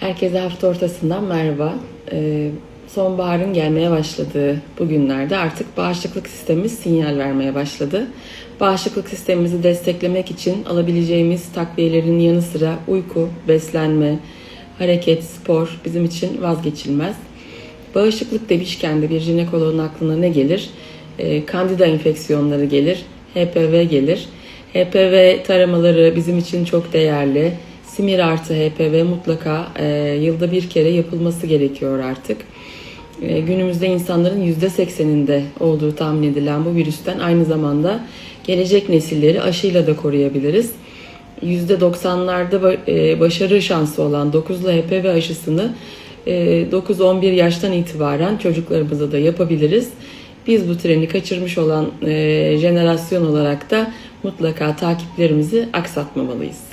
Herkese hafta ortasından merhaba. Ee, sonbaharın gelmeye başladığı bu günlerde artık bağışıklık sistemimiz sinyal vermeye başladı. Bağışıklık sistemimizi desteklemek için alabileceğimiz takviyelerin yanı sıra uyku, beslenme, hareket, spor bizim için vazgeçilmez. Bağışıklık demişken de bir jinekoloğun aklına ne gelir? Ee, Kandida enfeksiyonları gelir, HPV gelir. HPV taramaları bizim için çok değerli. Simir artı HPV mutlaka e, yılda bir kere yapılması gerekiyor artık. E, günümüzde insanların %80'inde olduğu tahmin edilen bu virüsten aynı zamanda gelecek nesilleri aşıyla da koruyabiliriz. %90'larda ba- e, başarı şansı olan 9'lu HPV aşısını e, 9-11 yaştan itibaren çocuklarımıza da yapabiliriz. Biz bu treni kaçırmış olan e, jenerasyon olarak da mutlaka takiplerimizi aksatmamalıyız.